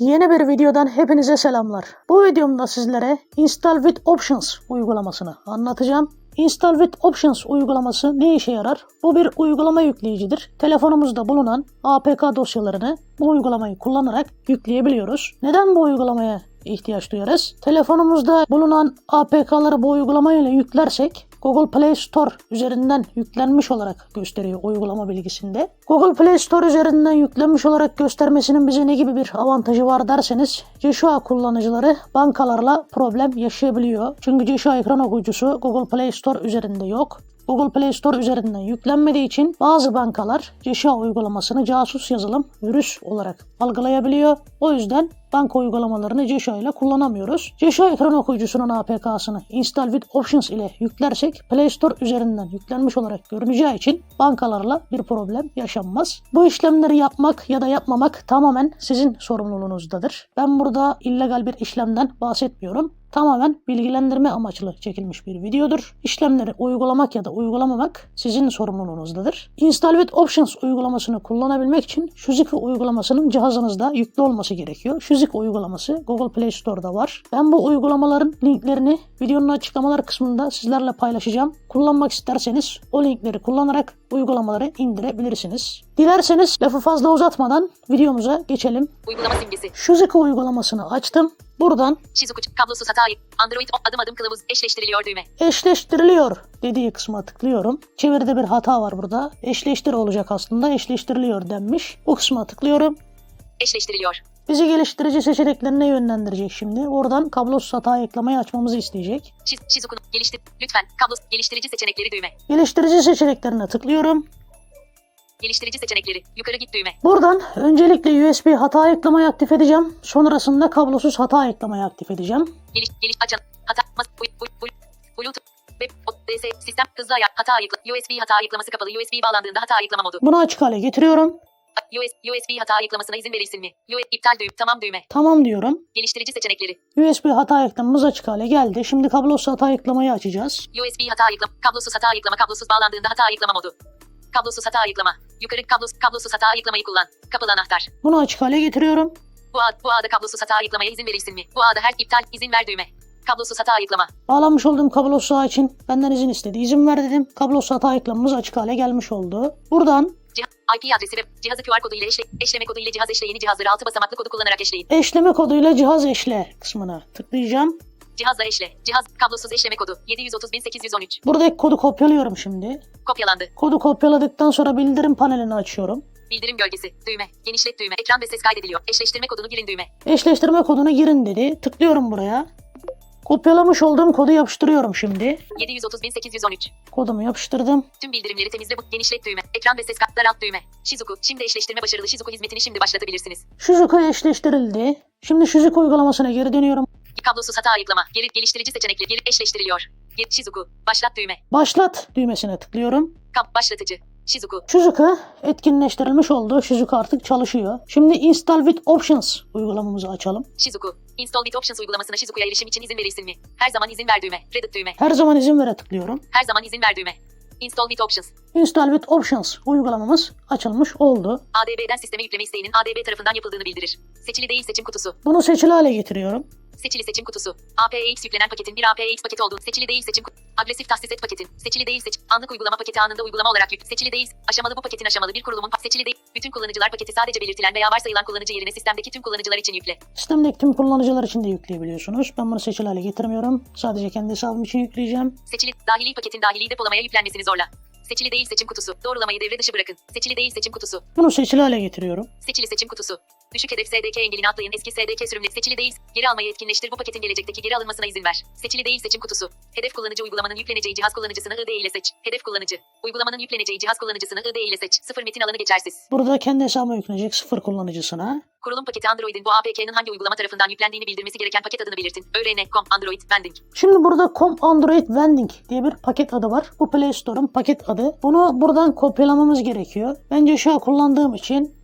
Yeni bir videodan hepinize selamlar. Bu videomda sizlere Install with Options uygulamasını anlatacağım. Install with Options uygulaması ne işe yarar? Bu bir uygulama yükleyicidir. Telefonumuzda bulunan APK dosyalarını bu uygulamayı kullanarak yükleyebiliyoruz. Neden bu uygulamaya ihtiyaç duyarız? Telefonumuzda bulunan APK'ları bu uygulamayla yüklersek Google Play Store üzerinden yüklenmiş olarak gösteriyor uygulama bilgisinde. Google Play Store üzerinden yüklenmiş olarak göstermesinin bize ne gibi bir avantajı var derseniz Joshua kullanıcıları bankalarla problem yaşayabiliyor. Çünkü Joshua ekran okuyucusu Google Play Store üzerinde yok. Google Play Store üzerinden yüklenmediği için bazı bankalar Joshua uygulamasını casus yazılım virüs olarak algılayabiliyor. O yüzden banka uygulamalarını Joshua ile kullanamıyoruz. Joshua ekran okuyucusunun APK'sını Install with Options ile yüklersek Play Store üzerinden yüklenmiş olarak görüneceği için bankalarla bir problem yaşanmaz. Bu işlemleri yapmak ya da yapmamak tamamen sizin sorumluluğunuzdadır. Ben burada illegal bir işlemden bahsetmiyorum tamamen bilgilendirme amaçlı çekilmiş bir videodur. İşlemleri uygulamak ya da uygulamamak sizin sorumluluğunuzdadır. Install with Options uygulamasını kullanabilmek için Shuziki uygulamasının cihazınızda yüklü olması gerekiyor. Shuziki uygulaması Google Play Store'da var. Ben bu uygulamaların linklerini videonun açıklamalar kısmında sizlerle paylaşacağım. Kullanmak isterseniz o linkleri kullanarak uygulamaları indirebilirsiniz. Dilerseniz lafı fazla uzatmadan videomuza geçelim. Uygulama simgesi. Shuziki uygulamasını açtım. Buradan Shizuku kablosuz hata. Android o- adım adım kılavuz eşleştiriliyor düğme. eşleştiriliyor dediği kısma tıklıyorum. Çeviride bir hata var burada. Eşleştir olacak aslında. Eşleştiriliyor denmiş. Bu kısma tıklıyorum. Eşleştiriliyor. Bizi geliştirici seçeneklerine yönlendirecek şimdi. Oradan kablosuz hata eklemeyi açmamızı isteyecek. Shiz, Shizuku geliştir. Lütfen kablos geliştirici seçenekleri düğme. Geliştirici seçeneklerine tıklıyorum. Geliştirici seçenekleri. Yukarı git düğme. Buradan öncelikle USB hata eklemeyi aktif edeceğim. Sonrasında kablosuz hata eklemeyi aktif edeceğim. Geliş, geliş açan. Hata. Mas, uy, uy, uy, Bluetooth. Web. DS. Sistem. Hızlı ayar. Hata ayıkla. USB hata ayıklaması kapalı. USB bağlandığında hata ayıklama modu. Bunu açık hale getiriyorum. US, USB hata ayıklamasına izin verilsin mi? US, iptal düğüm. Tamam düğme. Tamam diyorum. Geliştirici seçenekleri. USB hata eklememiz açık hale geldi. Şimdi kablosuz hata eklemeyi açacağız. USB hata ayıklama. Kablosuz hata ayıklama. Kablosuz bağlandığında hata ayıklama modu. Kablosuz hata ayıklama. Yukarı kablos, kablosuz hata ayıklamayı kullan. Kapalı anahtar. Bunu açık hale getiriyorum. Bu, ad, bu ağda kablosuz hata ayıklamaya izin verilsin mi? Bu ağda her iptal izin ver düğme. Kablosuz hata ayıklama. Bağlanmış olduğum kablosuz ağ için benden izin istedi. İzin ver dedim. Kablosuz hata eklememiz açık hale gelmiş oldu. Buradan Cihaz, IP adresi ve cihazı QR kodu ile eşle, eşleme kodu ile cihaz eşleyeni cihazları 6 basamaklı kodu kullanarak eşleyin. eşleme koduyla cihaz eşle kısmına tıklayacağım. Cihazla eşle. Cihaz kablosuz eşleme kodu 730.813. Buradaki kodu kopyalıyorum şimdi. Kopyalandı. Kodu kopyaladıktan sonra bildirim panelini açıyorum. Bildirim gölgesi. Düğme. Genişlet düğme. Ekran ve ses kaydediliyor. Eşleştirme kodunu girin düğme. Eşleştirme kodunu girin dedi. Tıklıyorum buraya. Kopyalamış olduğum kodu yapıştırıyorum şimdi. 730.813. Kodumu yapıştırdım. Tüm bildirimleri temizle bu genişlet düğme. Ekran ve ses daralt düğme. Shizuku. Şimdi eşleştirme başarılı Shizuku hizmetini şimdi başlatabilirsiniz. Shizuku eşleştirildi. Şimdi Shizuku uygulamasına geri dönüyorum. Kablosuz hata ayıklama. Geri geliştirici seçenekleri geri eşleştiriliyor. Geri Shizuku. Başlat düğme. Başlat düğmesine tıklıyorum. Kap başlatıcı. Shizuku. Shizuku etkinleştirilmiş oldu. Shizuku artık çalışıyor. Şimdi Install with Options uygulamamızı açalım. Shizuku. Install with Options uygulamasına Shizuku'ya erişim için izin verilsin mi? Her zaman izin ver düğme. Reddit düğme. Her zaman izin vere tıklıyorum. Her zaman izin ver düğme. Install with Options. Install with Options uygulamamız açılmış oldu. ADB'den sisteme yükleme isteğinin ADB tarafından yapıldığını bildirir. Seçili değil seçim kutusu. Bunu seçili hale getiriyorum. Seçili seçim kutusu. APX yüklenen paketin bir APX paket olduğu. Seçili değil seçim kutusu. Agresif tahsis et paketin. Seçili değil seçim. Anlık uygulama paketi anında uygulama olarak yük. Seçili değil. Aşamalı bu paketin aşamalı bir kurulumun. Seçili değil. Bütün kullanıcılar paketi sadece belirtilen veya varsayılan kullanıcı yerine sistemdeki tüm kullanıcılar için yükle. Sistemdeki tüm kullanıcılar için de yükleyebiliyorsunuz. Ben bunu seçili hale getirmiyorum. Sadece kendi hesabım için yükleyeceğim. Seçili dahili paketin dahili depolamaya yüklenmesini zorla. Seçili değil seçim kutusu. Doğrulamayı devre dışı bırakın. Seçili değil seçim kutusu. Bunu seçili hale getiriyorum. Seçili seçim kutusu. Düşük hedef SDK engelini atlayın. Eski SDK sürümleri seçili değil. Geri almayı etkinleştir. Bu paketin gelecekteki geri alınmasına izin ver. Seçili değil seçim kutusu. Hedef kullanıcı uygulamanın yükleneceği cihaz kullanıcısını IDE ile seç. Hedef kullanıcı. Uygulamanın yükleneceği cihaz kullanıcısını IDE ile seç. Sıfır metin alanı geçersiz. Burada kendi hesabıma yüklenecek sıfır kullanıcısına. Kurulum paketi Android'in bu APK'nın hangi uygulama tarafından yüklendiğini bildirmesi gereken paket adını belirtin. öğrene.com Android Vending. Şimdi burada Com Android Vending diye bir paket adı var. Bu Play Store'un paket adı. Bunu buradan kopyalamamız gerekiyor. Bence şu an kullandığım için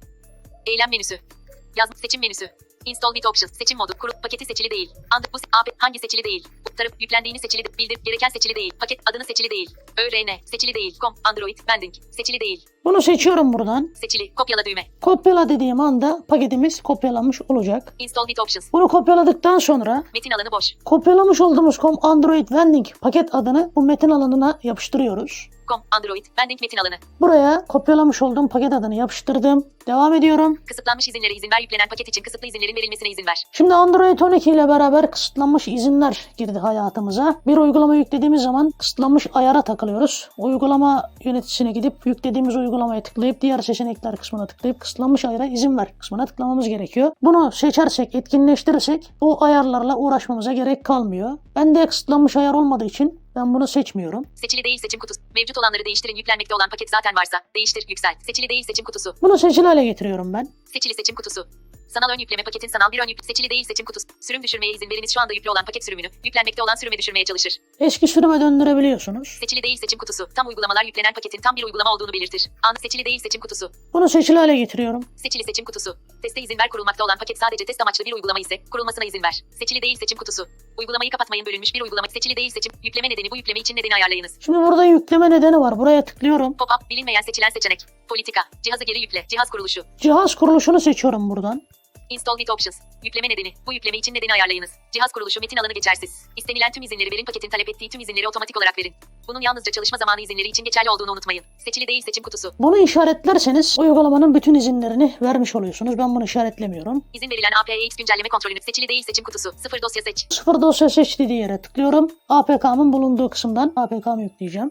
Eylem menüsü. Yaz seçim menüsü. Install with options. Seçim modu. Kurup paketi seçili değil. And bu AP hangi seçili değil? Taraf yüklendiğini seçili de- bildir. Gereken seçili değil. Paket adını seçili değil. ÖRN seçili değil. Com Android Bending seçili değil. Bunu seçiyorum buradan. Seçili. Kopyala düğme. Kopyala dediğim anda paketimiz kopyalanmış olacak. Install with options. Bunu kopyaladıktan sonra Metin alanı boş. kopyalamış olduğumuz com Android Vending paket adını bu metin alanına yapıştırıyoruz. Com Android Bending metin alanı. Buraya kopyalamış olduğum paket adını yapıştırdım. Devam ediyorum. Kısıtlanmış izinlere izin ver. Yüklenen paket için kısıtlı izinlerin verilmesine izin ver. Şimdi Android 12 ile beraber kısıtlanmış izinler girdi hayatımıza. Bir uygulama yüklediğimiz zaman kısıtlanmış ayara takılıyoruz. Uygulama yöneticisine gidip yüklediğimiz uygulamaya tıklayıp diğer seçenekler kısmına tıklayıp kısıtlanmış ayara izin ver kısmına tıklamamız gerekiyor. Bunu seçersek, etkinleştirirsek bu ayarlarla uğraşmamıza gerek kalmıyor. Bende kısıtlanmış ayar olmadığı için ben bunu seçmiyorum. Seçili değil seçim kutusu. Mevcut olanları değiştirin. Yüklenmekte olan paket zaten varsa değiştir, yükselt. Seçili değil seçim kutusu. Bunu seçili hale getiriyorum ben. Seçili seçim kutusu. Sanal ön yükleme paketin sanal bir ön yük seçili değil seçim kutusu. Sürüm düşürmeye izin veriniz şu anda yüklü olan paket sürümünü yüklenmekte olan sürüme düşürmeye çalışır. Eski sürüme döndürebiliyorsunuz. Seçili değil seçim kutusu. Tam uygulamalar yüklenen paketin tam bir uygulama olduğunu belirtir. An seçili değil seçim kutusu. Bunu seçili hale getiriyorum. Seçili seçim kutusu. Teste izin ver kurulmakta olan paket sadece test amaçlı bir uygulama ise kurulmasına izin ver. Seçili değil seçim kutusu. Uygulamayı kapatmayın bölünmüş bir uygulama. Seçili değil seçim. Yükleme nedeni bu yükleme için nedeni ayarlayınız. Şimdi burada yükleme nedeni var. Buraya tıklıyorum. Pop-up bilinmeyen seçilen seçenek. Politika. Cihazı geri yükle. Cihaz kuruluşu. Cihaz kuruluşunu seçiyorum buradan. Install with options. Yükleme nedeni. Bu yükleme için nedeni ayarlayınız. Cihaz kuruluşu metin alanı geçersiz. İstenilen tüm izinleri verin paketin talep ettiği tüm izinleri otomatik olarak verin. Bunun yalnızca çalışma zamanı izinleri için geçerli olduğunu unutmayın. Seçili değil seçim kutusu. Bunu işaretlerseniz uygulamanın bütün izinlerini vermiş oluyorsunuz. Ben bunu işaretlemiyorum. İzin verilen APX güncelleme kontrolünü seçili değil seçim kutusu. Sıfır dosya seç. Sıfır dosya seç dediği yere tıklıyorum. APK'mın bulunduğu kısımdan APK'mı yükleyeceğim.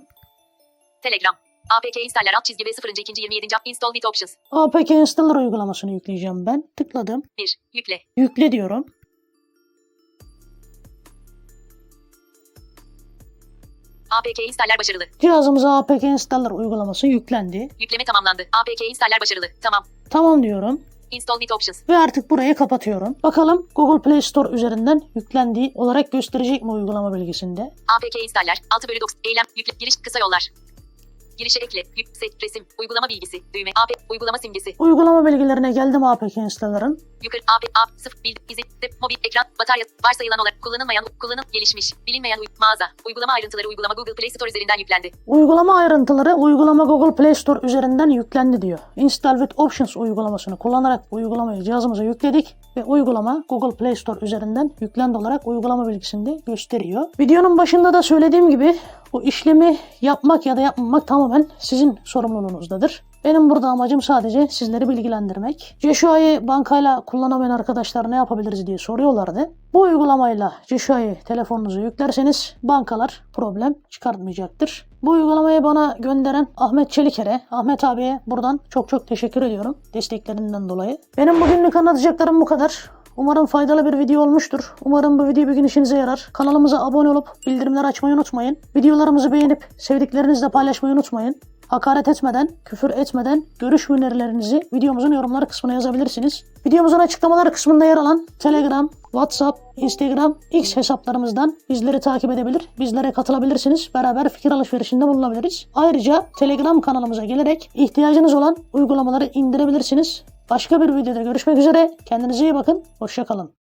Telegram. APK installer alt çizgi ve 0. 2. 27. Install with options. APK Installer uygulamasını yükleyeceğim ben. Tıkladım. 1. Yükle. Yükle diyorum. APK installer başarılı. Cihazımıza APK Installer uygulaması yüklendi. Yükleme tamamlandı. APK installer başarılı. Tamam. Tamam diyorum. Install with options. Ve artık burayı kapatıyorum. Bakalım Google Play Store üzerinden yüklendiği olarak gösterecek mi uygulama bilgisinde? APK installer. 6 bölü 9. Eylem. Yükle. Giriş. Kısa yollar. Girişe ekle. Yük. Set. Resim. Uygulama bilgisi. Düğme. AP. Uygulama simgesi. Uygulama bilgilerine geldim APK Installer'ın. Yukarı AP. AP. Sıfır. Bil. İzi. Dep. Mobil. Ekran. Batarya. Varsayılan olarak. Kullanılmayan. Kullanım. Gelişmiş. Bilinmeyen. Mağaza. Uygulama ayrıntıları. Uygulama Google Play Store üzerinden yüklendi. Uygulama ayrıntıları uygulama Google Play Store üzerinden yüklendi diyor. Install with Options uygulamasını kullanarak uygulamayı cihazımıza yükledik ve uygulama Google Play Store üzerinden yüklendi olarak uygulama bilgisinde gösteriyor. Videonun başında da söylediğim gibi bu işlemi yapmak ya da yapmamak tamamen sizin sorumluluğunuzdadır. Benim burada amacım sadece sizleri bilgilendirmek. Jeshua'yı bankayla kullanamayan arkadaşlar ne yapabiliriz diye soruyorlardı. Bu uygulamayla Jeshua'yı telefonunuza yüklerseniz bankalar problem çıkartmayacaktır. Bu uygulamayı bana gönderen Ahmet Çeliker'e, Ahmet abiye buradan çok çok teşekkür ediyorum desteklerinden dolayı. Benim bugünlük anlatacaklarım bu kadar. Umarım faydalı bir video olmuştur. Umarım bu video bir gün işinize yarar. Kanalımıza abone olup bildirimleri açmayı unutmayın. Videolarımızı beğenip sevdiklerinizle paylaşmayı unutmayın. Hakaret etmeden, küfür etmeden görüş önerilerinizi videomuzun yorumları kısmına yazabilirsiniz. Videomuzun açıklamalar kısmında yer alan Telegram, WhatsApp, Instagram, X hesaplarımızdan bizleri takip edebilir, bizlere katılabilirsiniz. Beraber fikir alışverişinde bulunabiliriz. Ayrıca Telegram kanalımıza gelerek ihtiyacınız olan uygulamaları indirebilirsiniz. Başka bir videoda görüşmek üzere. Kendinize iyi bakın. Hoşçakalın.